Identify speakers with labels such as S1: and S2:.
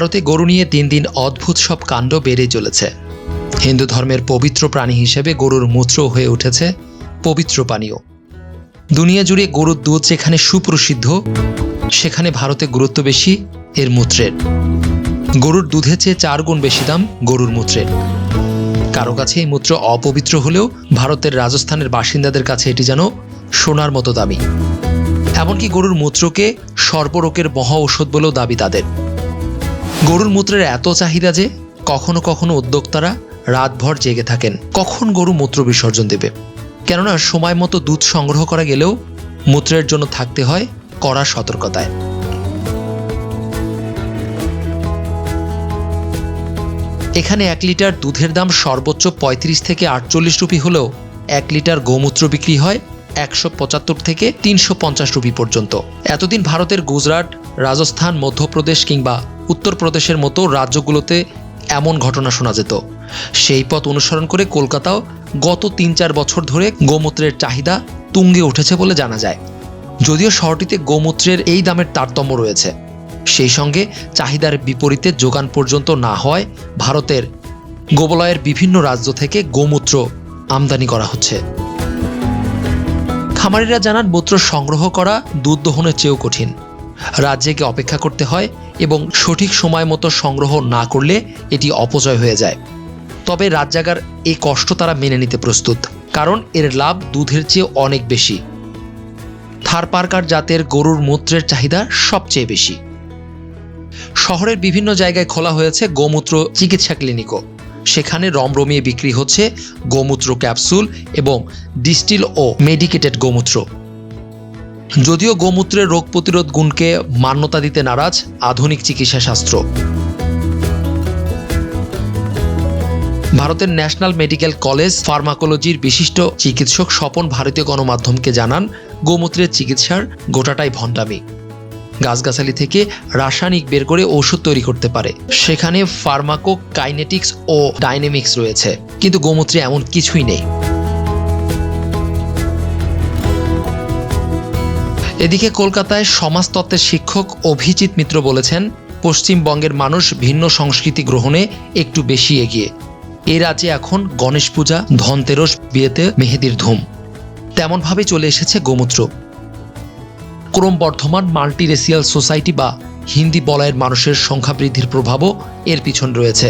S1: ভারতে গরু নিয়ে দিন দিন অদ্ভুত সব কাণ্ড বেড়ে চলেছে। হিন্দু ধর্মের পবিত্র প্রাণী হিসেবে গরুর মূত্র হয়ে উঠেছে পবিত্র পানীয়। দুনিয়া জুড়ে গরুর দুধ যেখানে সুপ্রসিদ্ধ, সেখানে ভারতে গুরুত্ব বেশি এর মূত্রের। গরুর দুধের চেয়ে চার গুণ বেশি দাম গরুর মূত্রের। কারও কাছে এই মূত্র অপবিত্র হলেও ভারতের রাজস্থানের বাসিন্দাদের কাছে এটি যেন সোনার মতো দামি। এমনকি গরুর মূত্রকে সর্বরোগের মহা ঔষধ বলেও দাবি তাদের। গরুর মূত্রের এত চাহিদা যে কখনো কখনো উদ্যোক্তারা রাতভর জেগে থাকেন। কখন গরু মূত্র বিসর্জন দেবে? কেননা সময় মতো দুধ সংগ্রহ করা গেলেও মূত্রের জন্য থাকতে হয় কড়া সতর্কতায়। এখানে এক লিটার দুধের দাম সর্বোচ্চ ৩৫ থেকে আটচল্লিশ রুপি হলেও এক লিটার গোমূত্র বিক্রি হয় একশো পঁচাত্তর থেকে তিনশো পঞ্চাশ রুপি পর্যন্ত। এতদিন ভারতের গুজরাট, রাজস্থান, মধ্যপ্রদেশ কিংবা উত্তরপ্রদেশের মতো রাজ্যগুলোতে এমন ঘটনা শোনা যেত। সেই পথ অনুসরণ করে কলকাতাও গত তিন চার বছর ধরে গোমূত্রের চাহিদা তুঙ্গে উঠেছে বলে জানা যায়। যদিও শহরটিতে গোমূত্রের এই দামের তারতম্য রয়েছে। সেই সঙ্গে চাহিদার বিপরীতে যোগান পর্যন্ত না হয় ভারতের গোবলয়ের বিভিন্ন রাজ্য থেকে গোমূত্র আমদানি করা হচ্ছে। খামারিরা জানান, মূত্র সংগ্রহ করা দুধ দহনের চেয়েও কঠিন। রাজ্যকে অপেক্ষা করতে হয় এবং সঠিক সময় মতো সংগ্রহ না করলে এটি অপচয় হয়ে যায়। তবে রাজ্যাগার এই কষ্ট তারা মেনে নিতে প্রস্তুত, কারণ এর লাভ দুধের চেয়ে অনেক বেশি। থারপারকার জাতের গরুর মূত্রের চাহিদা সবচেয়ে বেশি। শহরের বিভিন্ন জায়গায় খোলা হয়েছে গোমূত্র চিকিৎসা ক্লিনিকও। সেখানে রমরমিয়ে বিক্রি হচ্ছে গোমূত্র ক্যাপসুল এবং ডিস্টিল ও মেডিকেটেড গোমূত্র। যদিও গোমূত্রের রোগ প্রতিরোধ গুণকে মান্যতা দিতে নারাজ আধুনিক চিকিৎসা শাস্ত্র। ভারতের ন্যাশনাল মেডিকেল কলেজ ফার্মাকোলজির বিশিষ্ট চিকিৎসক স্বপন ভারতীয় গণমাধ্যমকে জানান, গোমূত্রের চিকিৎসার গোটাটাই ভণ্ডামি। গাছগাছালি থেকে রাসায়নিক বের করে ওষুধ তৈরি করতে পারে। সেখানে ফার্মাকো কাইনেটিক্স ও ডাইনামিক্স রয়েছে। কিন্তু গোমূত্রে এমন কিছুই নেই। এদিকে কলকাতায় সমাজতত্ত্বের শিক্ষক অভিজিৎ মিত্র বলেছেন, পশ্চিমবঙ্গের মানুষ ভিন্ন সংস্কৃতি গ্রহণে একটু বেশি এগিয়ে। এ রাজ্যে এখন গণেশ পূজা, ধনতেরস, বিয়েতে মেহেদির ধুম। তেমনভাবে চলে এসেছে গোমূত্র। ক্রমবর্ধমান মাল্টিরেসিয়াল সোসাইটি বা হিন্দি বলয়ের মানুষের সংখ্যা বৃদ্ধির প্রভাবও এর পিছন রয়েছে।